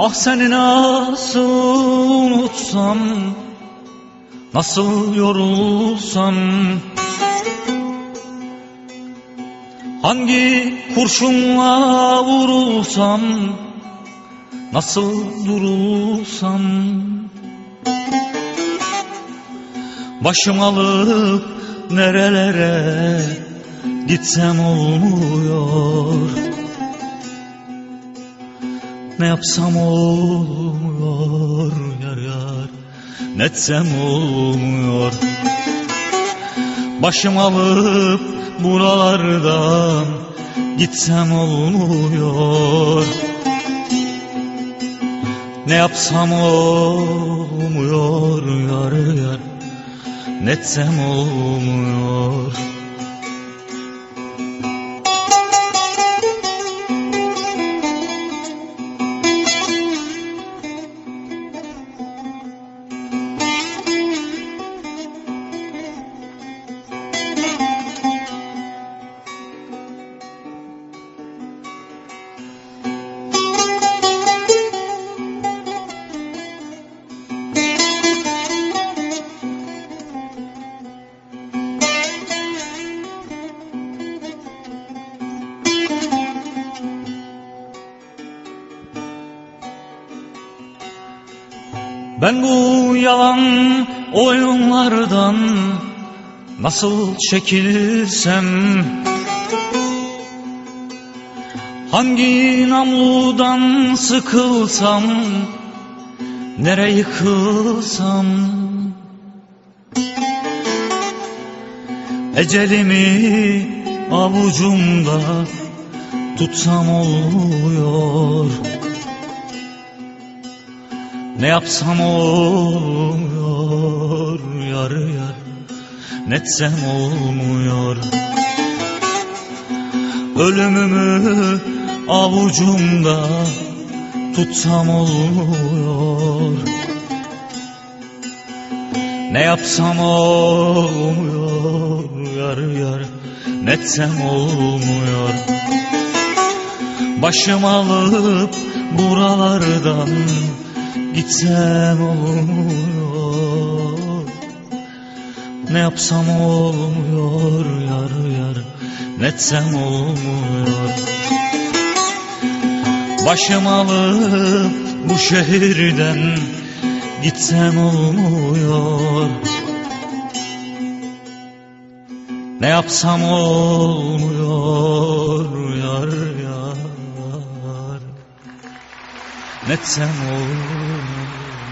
Ah seni nasıl unutsam Nasıl yorulsam. Hangi kurşunla vurulsam Nasıl durulsam. Başım alıp nerelere Gitsem olmuyor Ne yapsam olmuyor yar yar Ne etsem olmuyor. Başım alıp buralardan Gitsem olmuyor. Ne yapsam olmuyor yar yar Ne etsem olmuyor Ben bu yalan oyunlardan nasıl çekilsem Hangi namludan sıkılsam Nere yıkılsam? Ecelimi avucumda tutsam olmuyor ne yapsam olmuyor yar yar Ne etsem olmuyor. Ölümümü avucumda tutsam olmuyor. Ne yapsam olmuyor yar yar Ne etsem olmuyor. Başım alıp buralardan Gitsem olmuyor. Ne yapsam olmuyor yar yar Ne etsem olmuyor. Başım alıp bu şehirden Gitsem olmuyor. Ne yapsam olmuyor yar ne tsem olur.